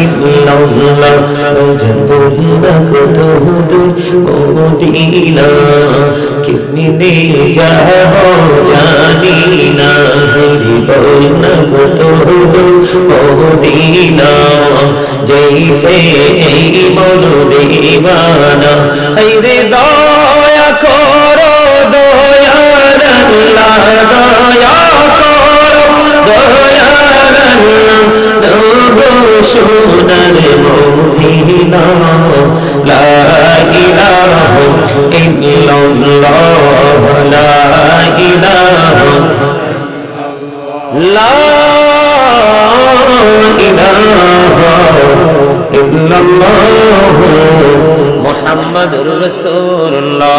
ইল্লাল্লাহ জানবুল না কত দূর মদিনা কেমনে যাব জানি না হরি বল না কত দূর মদিনা যেতে এই দিবানা, এই দয়া করো দয়াল দয়া করো দয়াল সোনার মদিনা লা ইলাহা ইল্লাল্লাহ লা ইলাহা লা ইলাহা ইল্লাল্লাহ মুহাম্মাদুর সাল্লাল্লাহু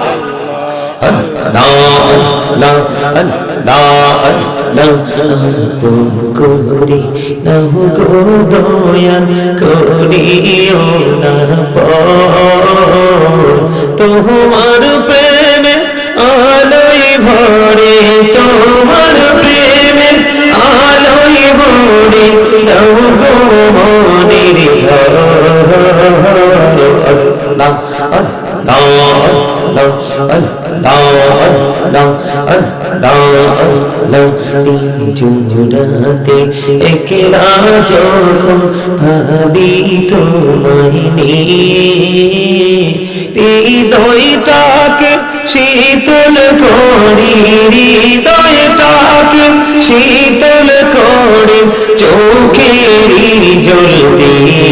করি নাহু গো দয়াল করিও না তোমার প্রেমে আলোই ভরে, তোমার প্রেমে আলোই ভরে, নাও গো মনির ঘর। আল্লাহ আল্লাহ জুড়াতে একেরা যখন ভাবি তোমায় হৃদয়টাকে শীতল করি হৃদয়টাকে শীতল করে চোখেরি জল দিয়ে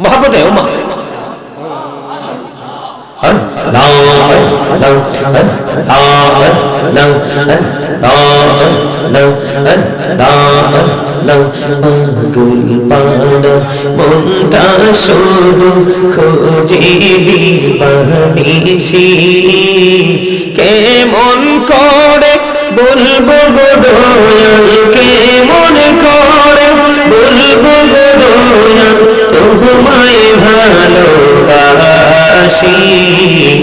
মহাপদে ওমা পাগল পাড়া মনটা শুধু করে বলব গোদয়ালকে মন করে বলব গোদয়াল তোমায় ভালোবাসি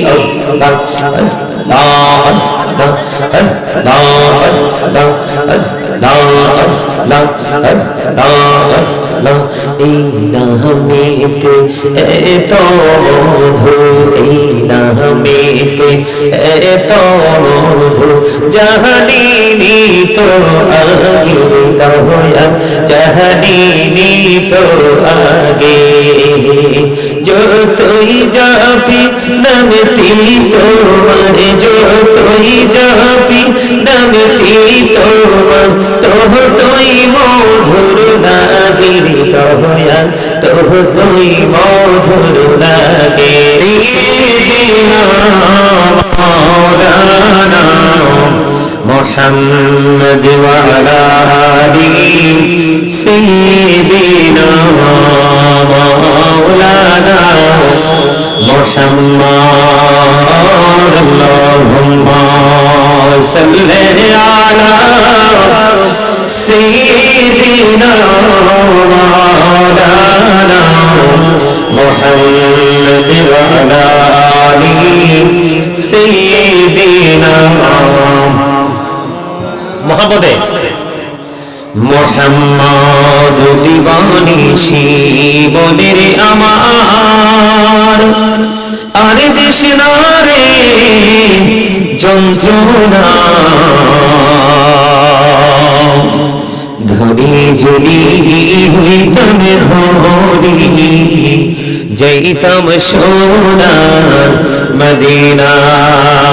আল্লাহ আল্লাহ আল্লাহ আল্লাহ এই নামেতে এত মধু এই নামেতে এত মধু জাহানিনি তো আগে দয়া জাহানিনি তো আগে যতই যাবি নামটি তোমার যতই যাবি নামটি তোমার তোহ তুই মধুর লাগে দয়া তোহ তুই মধুর লাগে مولانا محمد وعلى آله سيدنا مولانا محمد اللهم صل على سيدنا مولانا محمد وعلى آله سيدنا মহাপদে মোহাম্মদ দিবানি শিবনের আমার আর দেশ না রে যন্ত্রণা ধরি যদি হইতাম হরি যাইতাম সোনার মদিনায়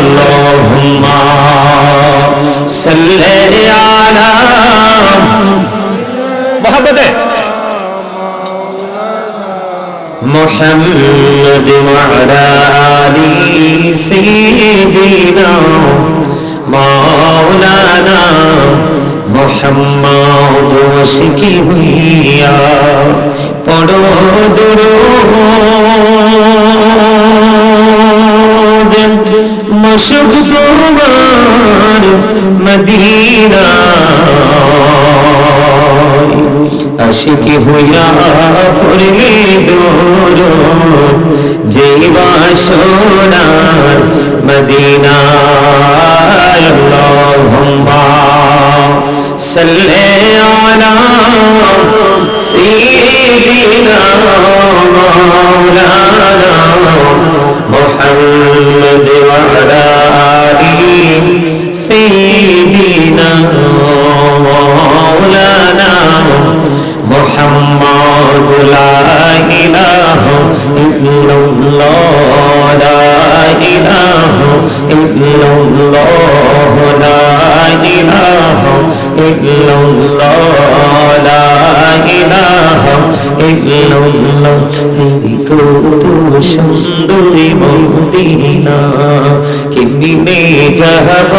আল্লাহুম্মা সাল্লি আলা মোহাম্মদে محمد وعلى آل سيدنا মাওলানা মোহাম্মদ সিকি হইয়া পড়ো দুরো মশুক তোমার মদিনা আশিক হইয়া পড়লে দূর যেই বাসনার মদিনা আল্লাহুম্মা صل على سيدنا مولانا محمد وعلى آله سيدنا مولانا محمد لا إله إلا الله ইলাহা ইল্লাল্লাহ লা ইলাহা ইল্লাল্লাহ লা ইলাহা ইল্লাল্লাহ হেরি কত সুন্দরী মদিনা কিমিনে যাব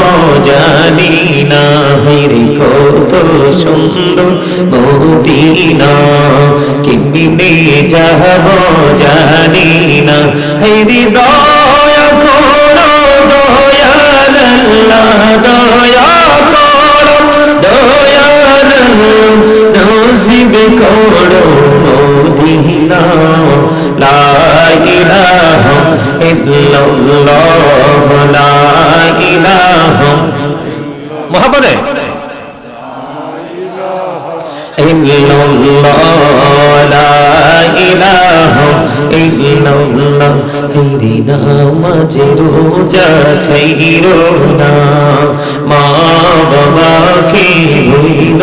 জানি না হেরি কত সুন্দর মদিনা কিমিনে যাব জানি না হেরি দা আল্লাহ দয়া করো দয়াল নসিব করো মদিনা লা ইলাহা ইল্লাল্লাহ লা ইলাহা মোহাম্মদে ইল্লাল্লাহ, লা ইলাহা ইল্লাল্লাহ, হেরি নামাজে রোজা ছাইরো না, মা বাবাকে ভুইল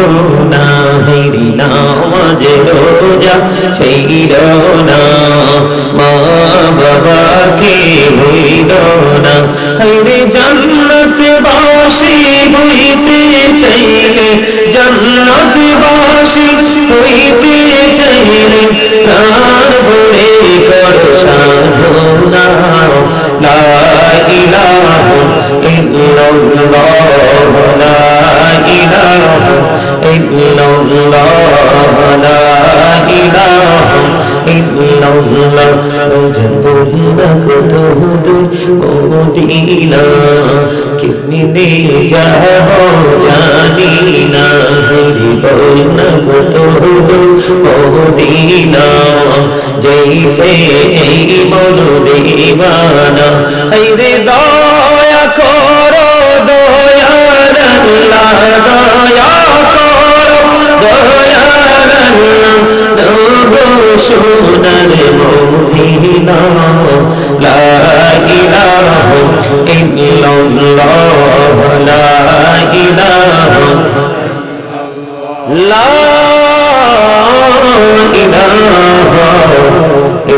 না, হেরি নামাজে রোজা ছাইরো না, মা বাবাকে ভুইল না, হেরি জান্নাত বাসী হইতে চাইলে জান্নাত বাসী হইতে চাইলে প্রাণ ভরে কর সাধনা লা ইলাহা ইল্লাল্লাহ, লা ইলাহা যেতে এই মন দিবানা হরে দয়া করো দয়াল আল্লাহ দয়া করো দয়াল সোনার মদিনা লা ইলাহা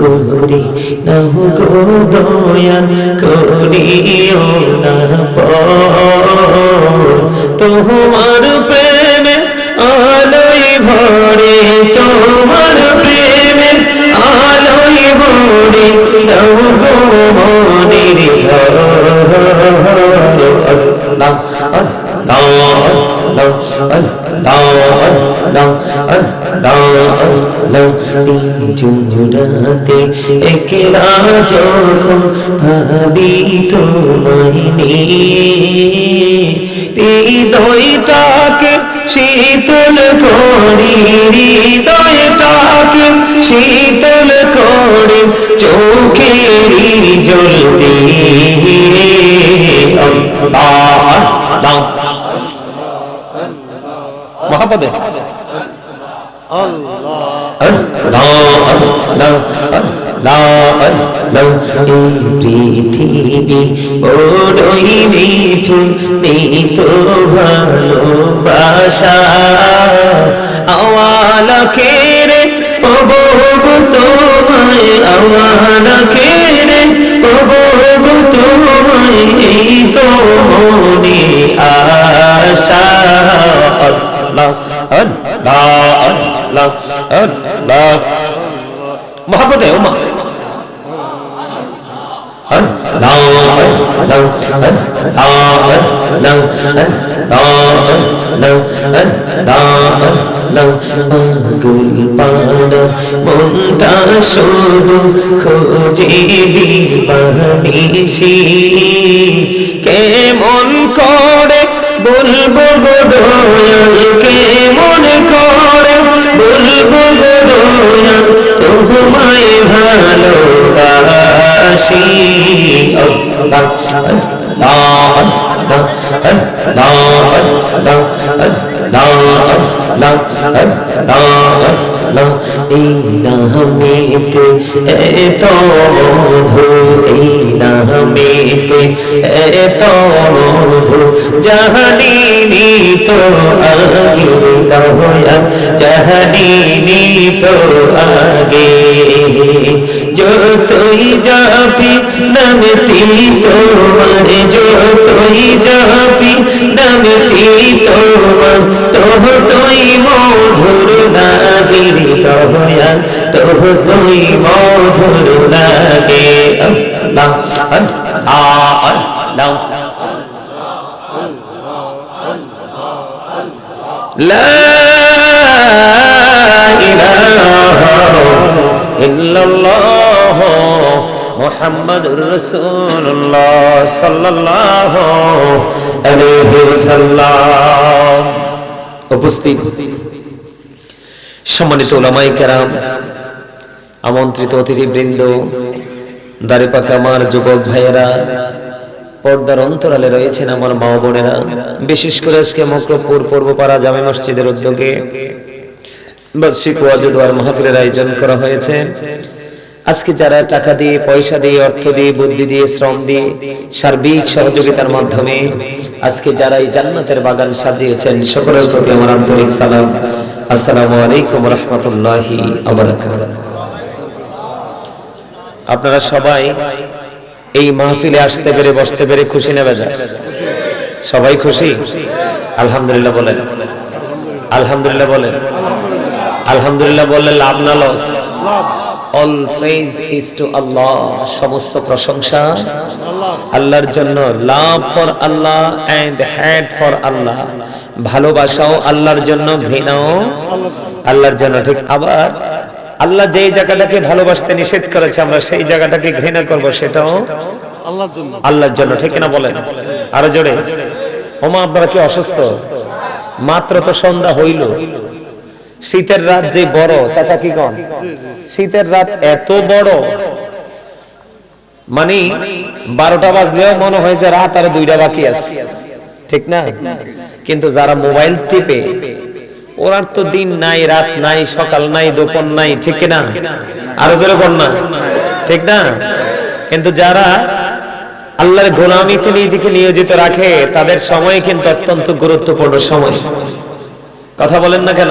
করি নাহু গো দয়াল করিও না তোমার প্রেমে আলোই ভরে, তোমার প্রেমে আলোই ভরে নাহু গো মনির ঘর। আল্লাহ আল্লাহ আল্লাহ জুরাতে একলা যখন তোমায় হৃদয়টাকে শীতল করি হৃদয়টাকে শীতল করে চোখেরি জল দিয়ে আল্লাহ মহাপদে। পৃথিবী বড়ই খেরে প্রভু তোমায় আওয়ালা খেরে প্রভু তোমায় এই তো মনে আশা। মহাপতে ওমা পাগল পাড়া মনটা শুধু খোঁজে করে বলব গো দয়াল কেমন করে বলব গো দয়াল তোমায় ভালোবাসি আল্লাহ আল্লাহ আল্লাহ আল্লাহ আল্লাহ আল্লাহ আল্লাহ এই নামেতে এত মধু, এই নামেতে এত মধু জাহানিনি তো আগে দয়া জাহানিনি তো আগে। যতই যাবি, নামটি তোমার, যতই যাবি, নামটি তোমার তোহ তুই মধুর লাগে দয়া তোহ তুই মধুর লাগে আল্লাহ আল্লাহ আল্লাহ لا إله إلا الله محمد رسول الله صلى الله عليه وسلم উপস্থিত সম্মানিত ওলামাই কেরাম, আমন্ত্রিত অতিথিবৃন্দ, দাড়ি পাকা আমার যুবক ভাইয়েরা, পর্দার অন্তরালে রয়েছেন আমার মা বোনেরা। বিশেষ করে আজকে মকরপুর পূর্বপাড়া জামে মসজিদের উদ্যোগে বার্ষিক মাহফিলের আয়োজন করা হয়েছে। আজকে যারা টাকা দিয়ে, পয়সা দিয়ে, অর্থ দিয়ে, বুদ্ধি দিয়ে, শ্রম দিয়ে সার্বিক সহযোগিতার মাধ্যমে আজকে যারা এই জান্নাতের বাগান সাজিয়েছেন, সকলের প্রতি আমার আন্তরিক সালাম। আপনারা সবাই এই মাহফিলে আসতে পেরে, বসতে পেরে খুশি নেবে যায় সবাই খুশি? আলহামদুলিল্লাহ বলেন। আলহামদুলিল্লাহ বলেন। আলহামদুলিল্লাহ বললে লাভ না loss? All praise is to Allah সমস্ত প্রশংসা। আল্লাহর জন্য love for Allah and hate for Allah ভালোবাসাও আল্লাহর জন্য ঘৃণাও। আল্লাহর জন্য ঠিক আবার আল্লাহ যেই জায়গাটাকে ভালোবাসতে নিষেধ করেছে, আমরা সেই জায়গাটাকে ঘৃণা করব, সেটাও আল্লাহর জন্য, ঠিক না বলেন? আরও জোরে। ওমা, আপনারা কি অসুস্থ? মাত্র তো সন্ধ্যা হইল। শীতের রাত যে বড়, চাচা কি কন? শীতের রাত এত বড় মানে বারোটা বাজলেও মনে হয় যে রাত আর দুইটা বাকি আছে। ঠিক না? কিন্তু যারা মোবাইল টিপে, ওরার তো দিন নাই, রাত নাই, সকাল নাই, দুপুর নাই, ঠিক না আরও জোরে না। ঠিক না? কিন্তু যারা আল্লাহর গোলামিতে নিজেকে নিয়োজিত রাখে, তাদের সময় কিন্তু অত্যন্ত গুরুত্বপূর্ণ সময়। কথা বলেন না কেন?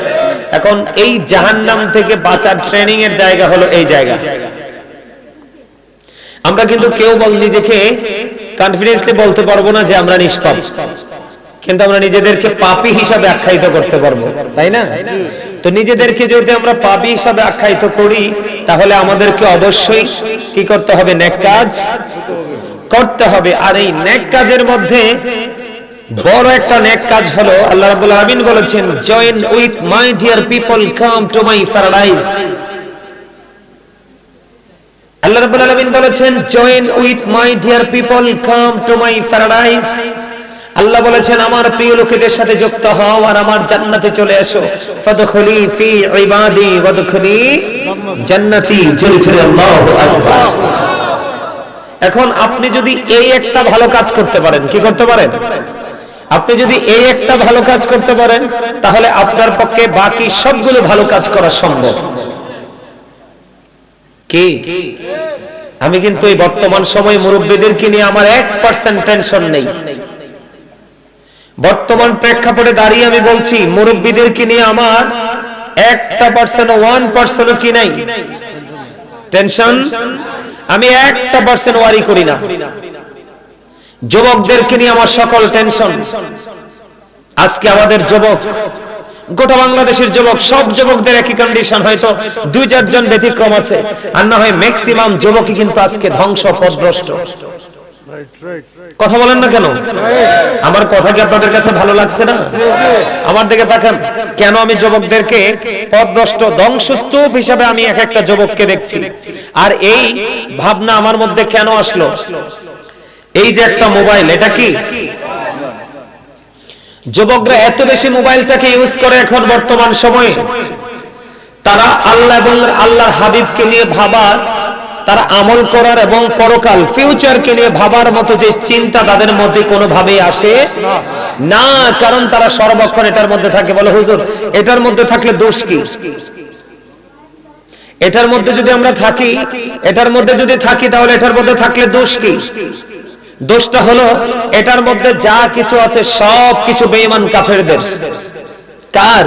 এখন এই জাহান্নাম থেকে বাঁচার ট্রেনিং এর জায়গা হলো এই জায়গা। আমরা কিন্তু কেউ বল নিজেকে কনফিডেন্সলি বলতে পারব না যে আমরা নিষ্পাপ। কিন্তু আমরা নিজেদেরকে পাপী হিসাবে আখ্যায়িত করতে পারব, তাই না? তো নিজেদেরকে যদি আমরা পাপী হিসাবে আখ্যায়িত করি, তাহলে আমাদেরকে অবশ্যই কি করতে হবে? নেক কাজ করতে হবে। আর এই নেক কাজের মধ্যে বড় একটা নেক কাজ হলো, আল্লাহ রাব্বুল আলামিন বলেছেন join with my dear people come to my paradise আল্লাহ রাব্বুল আলামিন বলেছেন join with my dear people come to my paradise আল্লাহ বলেছেন, আমার প্রিয় লোকেদের সাথে যুক্ত হও আর আমার জান্নাতে চলে এসো। ফাদখুলি ফি ইবাদি, ওয়াদখুলি জান্নাতি। জোরে জোরে, আল্লাহু আকবার। এখন আপনি যদি এই একটা ভালো কাজ করতে পারেন, কি করতে পারেন? আপনি যদি এই একটা ভালো কাজ করতে পারেন, তাহলে আপনার পক্ষে বাকি সবগুলো ভালো কাজ করা সম্ভব। কি? আমি কিন্তু এই বর্তমান সময় মুরব্বীদেরকে নিয়ে আমার এক পার্সেন্ট টেনশন নেই। বর্তমান প্রেক্ষাপটে দাঁড়িয়ে আমি বলছি, মুরব্বীদেরকে নিয়ে আমার একটা পার্সেন্ট ওয়ান পার্সেন্ট কি নাই? টেনশন আমি একটা পার্সেন্ট ওয়ারি করি না। যুবকদেরকে নিয়ে আমার সকল টেনশন আজকে আমাদের যুবক, গোটা বাংলাদেশের যুবক, সব যুবকদের একই কন্ডিশন হয়তো দুই চারজন ব্যতিক্রম আছে, আর না হয় ম্যাক্সিমাম যুবকই কিন্তু আজকে ধ্বংস পদভ্রষ্ট কথা বলেন না কেন? আমার কথা কি আপনাদের কাছে ভালো লাগছে না? আমার দিকে তাকান। কেন আমি যুবকদেরকে পদভ্রষ্ট ধ্বংসস্তূপ হিসাবে আমি এক একটা যুবককে দেখছি? আর এই ভাবনা আমার মধ্যে কেন আসলো? এই যে একটা মোবাইল, এটা কি? যুবকরা এত বেশি মোবাইলটাকে ইউজ করে এখন বর্তমান সময়ে। তারা আল্লাহ এবং আল্লাহর হাবিবকে নিয়ে ভাবার, তারা আমল করার এবং পরকাল ফিউচারকে নিয়ে ভাবার মতো যে চিন্তা তাদের মধ্যে কোনোভাবেই আসে না। কারণ তারা সর্বক্ষণ এটার মধ্যে থাকে। বলে, হুজুর, এটার মধ্যে থাকলে দোষ কি? এটার মধ্যে যদি আমরা থাকি, এটার মধ্যে যদি থাকি, তাহলে এটার মধ্যে থাকলে দোষ কি? দোষটা হলো, এটার মধ্যে যা কিছু আছে সব কিছু বেঈমান কাফেরদের। কার?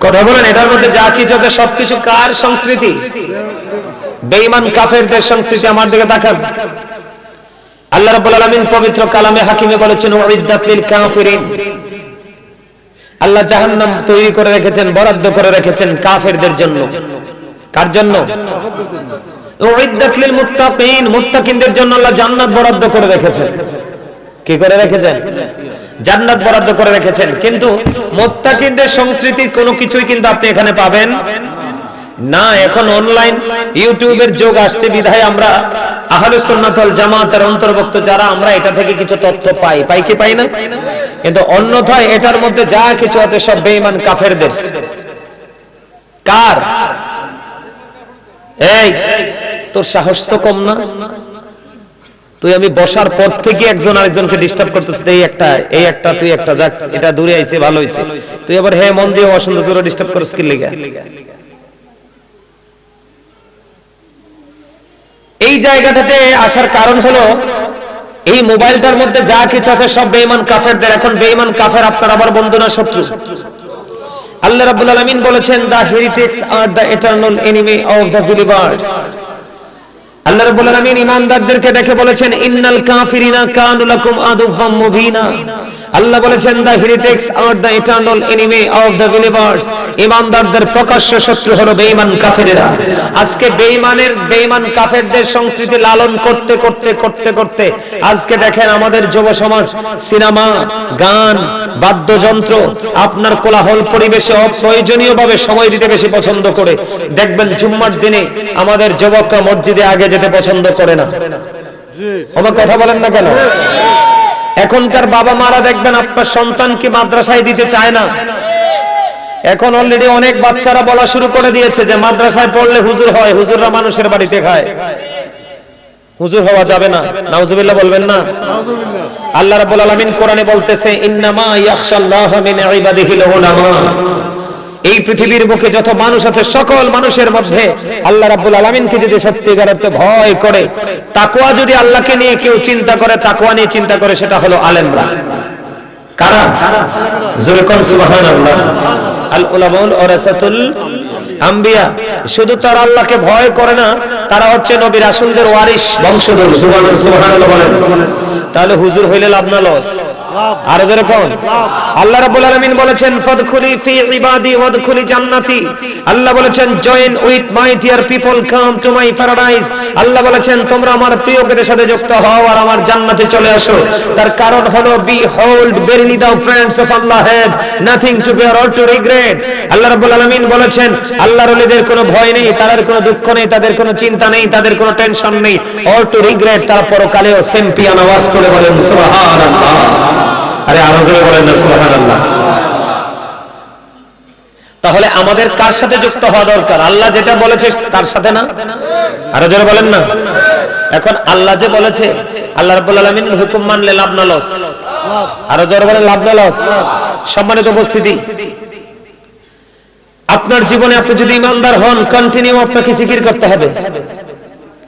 কথা বলেন, এটার মধ্যে যা কিছু আছে সবকিছু কার সংস্কৃতি? বেঈমান কাফেরদের সংস্কৃতি আমার দিকে তাকান। আল্লাহ রাব্বুল আলামিন পবিত্র কালামে হাকিমে বলেছেন, উইদ্দাত লিল কাফিরিন। আল্লাহ জাহান্নাম তৈরি করে রেখেছেন, বরাদ্দ করে রেখেছেন কাফেরদের জন্য। কার জন্য? জান্নাত বরাদ্দ করে রেখেছেন। কি করে রেখেছেন? জান্নাত বরাদ্দ করে রেখেছেন। কিন্তু সংস্কৃতির কোনো কিছুই কিন্তু আপনি এখানে পাবেন না। এখন অনলাইন ইউটিউবের যোগ আসছে, বিধায় আমরা জামাতের অন্তর্ভুক্ত যারা, আমরা এটা থেকে কিছু তথ্য পাই। পাই কি পাই না? কিন্তু অন্যথায় এটার মধ্যে যা কিছু আছে সব বেঈমান কাফেরদের। কার? এই তোর সাহস তো কম না। তুই আমি বসার পর থেকে একজন আরেকজনকে ডিস্টার্ব করতেছিস, এই একটা এই একটা, তুই একটা, যাক, এটা দূরে আইছে, ভালো হইছে। তুই আবার হে মন দিয়ে অসুন্দর করে ডিস্টার্ব করছিস কি লিগা? এই জায়গাটাতে আসার কারণ হলো, এই মোবাইলটার মধ্যে যা কিছু আছে সব বেঈমান কাফেরদের। এখন বেঈমান কাফের, আপনার আমার বন্ধু না শত্রু? আল্লাহ রাব্বুল আলামিন বলেছেন the heretics are the eternal enemy of the believers Allah রাব্বুল আলামিন ঈমানদারদেরকে দেখে বলেছেন ইন্নাল কাফিরিনা কানু লাকুম আদুহাম মুবিনা। আল্লাহ বলেছেন the heretics are the eternal enemy of the believers ঈমানদারদের প্রকাশ্য শত্রু হলো বেঈমান কাফেরেরা। আজকে বেঈমানের বেঈমান কাফেরদের সংস্কৃতি লালন করতে করতে করতে করতে আজকে দেখেন আমাদের যুব সমাজ সিনেমা গান বাদ্যযন্ত্র আপনার কোলাহল পরিবেশে অপ্রয়োজনীয়ভাবে সময় দিতে বেশি পছন্দ করে। দেখবেন জুম্মার দিনে আমাদের যুবকরা মসজিদে আগে যেতে পছন্দ করে না। আমার কথা বলেন না কেন? এখনকার বাবা মারা দেখবেন আপনার সন্তানকে মাদ্রাসায় দিতে চায় না। এখন অলরেডি অনেক বাচ্চারা বলা শুরু করে দিয়েছে যে মাদ্রাসায় পড়লে হুজুর হয়, হুজুররা মানুষের বাড়িতে খায়। হুজুর হওয়া যাবে না। নাউজুবিল্লাহ বলবেন না? আল্লাহ রাব্বুল আলামিন কোরআনে বলতেছে, ইন্নামা ইয়াখশাল্লাহ মিন ইবাদিহিল উলামা। এই পৃথিবীর মুখে যত মানুষ আছে, সকল মানুষের মধ্যে আল্লাহ রাব্বুল আলামিনকে যদি সত্যিকার অর্থে ভয় করে তাকুয়া যদি আল্লাহকে নিয়ে কেউ চিন্তা করে তাকুয়া নিয়ে চিন্তা করে, সেটা হলো আলেমরা। কারা? জোরে কোন সুবহানাল্লাহ। আল উলামাউল ওরাসাতুল আম্বিয়া শুধু তারা আল্লাহকে ভয় করে না তারা হচ্ছে নবী রাসূলদের ওয়ারিস বংশধর। সুবহানাল্লাহ বলেন। তাহলে হুজুর হইলে লাভ না লস? আর ধরে কোন। আল্লাহ রাব্বুল আলামিন বলেছেন ফাদখুলি ফি ইবাদি ওয়াদখুলি জান্নাতি। আল্লাহ বলেছেন join with my dear people come to my paradise আল্লাহ বলেছেন তোমরা আমার প্রিয়দের সাথে যুক্ত হও আর আমার জান্নাতে চলে আসো। তার কারণ হলো behold friends of Allah have nothing to regret আল্লাহ রাব্বুল আলামিন বলেছেন আল্লাহর ওলিদের কোনো ভয় নেই, তাদের কোনো দুঃখ নেই, তাদের কোনো চিন্তা নেই, তাদের কোনো টেনশন নেই। অর টু রিগ্রেট তারা পরকালেও সেম্পিয়ান আওয়াজ তুলে বলেন, সুবহানাল্লাহ। আরে আরও জোরে বলেন না, সুবহানাল্লাহ। তাহলে আমাদের কার সাথে যুক্ত হওয়া দরকার? আল্লাহ যেটা বলেছে তার সাথে না? আরও জোরে বলেন না। এখন আল্লাহ যে বলেছে, আল্লাহ রাব্বুল আলামিনের হুকুম মানলে লাভ না লস আরও জোরে বলেন, লাভ না লস সম্মানিত উপস্থিতি। আপনার জীবনে আপনি যদি ইমানদার হন কন্টিনিউ আপনাকে জিকির করতে হবে।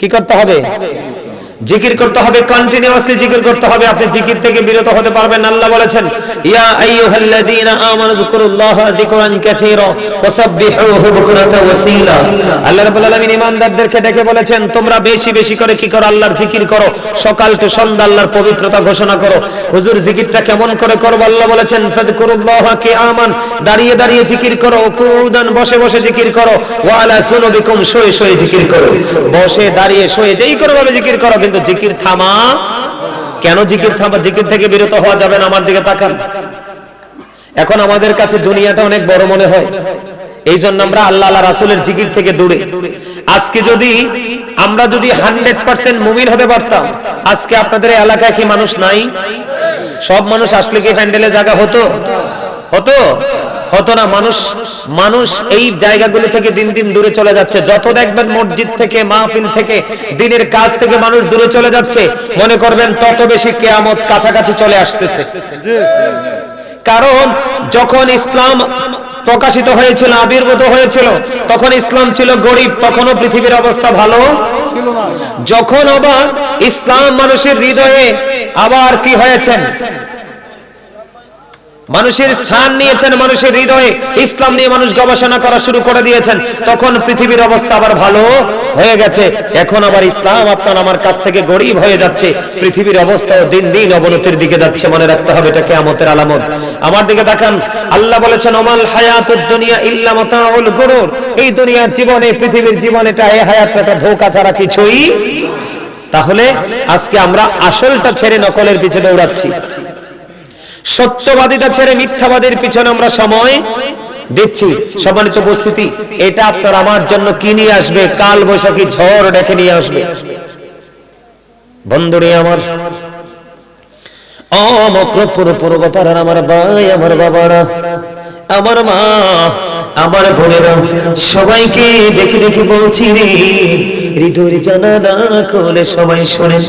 কি করতে হবে? জিকির করতে হবে কন্টিনিউয়াসলি জিকির করতে হবে। আপনি জিকির থেকে বিরত হতে পারবেন, আল্লাহ বলেছেন, ইয়া আইয়ুহাল্লাযীনা আমানু যিকরান কাসীরা ওয়াসাব্বিহুহু ওয়াসীলা। আল্লাহ রাব্বুল আলামিন ঈমানদারদেরকে ডেকে বলেছেন, তোমরা বেশি বেশি করে কি করো? আল্লাহর জিকির করো। সকাল সন্ধ্যা আল্লাহর পবিত্রতা ঘোষণা করো। হুজুর, জিকিরটা কেমন করে করব? আল্লাহ বলেছেন দাঁড়িয়ে দাঁড়িয়ে জিকির করো কুউদান বসে বসে জিকির করো। ওয়া আলা সুনুবিকুম, শুয়ে শুয়ে জিকির করো। বসে দাঁড়িয়ে শুয়ে যেই করো ভাবে জিকির করো কিন্তু জিকির থামা, কেন জিকির থামা? জিকির থেকে বিরত হওয়া যাবে না, আমার দিকে তাকান। এখন আমাদের কাছে দুনিয়াটা অনেক বড় মনে হয়। এই জন্য আমরা আল্লাহ আল্লাহ রাসুলের জিকির থেকে দূরে। আজকে যদি আমরা যদি হান্ড্রেড পার্সেন্ট মুমিন হতে পারতাম, আজকে আপনাদের এলাকায় কি মানুষ নাই? সব মানুষ আসলে কি হ্যান্ডেলে জায়গা হতো? হতো? হতো না মানুষ মানুষ এই জায়গাগুলো থেকে দিন দিন দূরে চলে যাচ্ছে। যত দেখবেন মসজিদ থেকে মাহফিল থেকে দিনের কাজ থেকে মানুষ দূরে চলে যাচ্ছে মনে করবেন তত বেশি কেয়ামত কাছাকাছি চলে আসতেছে। কারণ যখন ইসলাম প্রকাশিত হয়েছিল আবির্ভূত হয়েছিল তখন ইসলাম ছিল গরিব তখনও পৃথিবীর অবস্থা ভালো। যখন আবার ইসলাম মানুষের হৃদয়ে আবার কি হয়েছেন মানুষের স্থান নিয়েছেন মানুষের হৃদয়ে। ইসলাম নিয়ে মানুষ গবেষণা করা শুরু করে দিয়েছেন। তখন পৃথিবীর অবস্থা আবার ভালো হয়ে গেছে। এখন আবার ইসলাম আপনার আমার কাছ থেকে গরিব হয়ে যাচ্ছে। পৃথিবীর অবস্থাও দিন দিন অবনতির দিকে যাচ্ছে। মনে রাখতে হবে এটা কেয়ামতের আলামত। আমার দিকে তাকান। আল্লাহ বলেছেন অমাল হায়াতুদ দুনিয়া ইল্লা মাতাউল গুরুর। এই দুনিয়ার জীবনে, পৃথিবীর জীবন এটা, এই হায়াতটা ধোঁকা ছাড়া কিছুই তাহলে আজকে আমরা আসলটা ছেড়ে নকলের পিছনে দৌড়াচ্ছি। সত্যবাদিতা ছেড়ে মিথ্যাবাদীর পিছনে আমরা সময় দিচ্ছি। সম্মানিত উপস্থিতি, এটা আপনার আমার জন্য কি নিয়ে আসবে? কাল বৈশাখী ঝড় ডেকে নিয়ে আসবে। বন্ধুরে আমার বোনেরা, সবাইকে দেখে দেখে বলছি রে, হৃদয়ের জানালা খোলে সবাই শোনেন।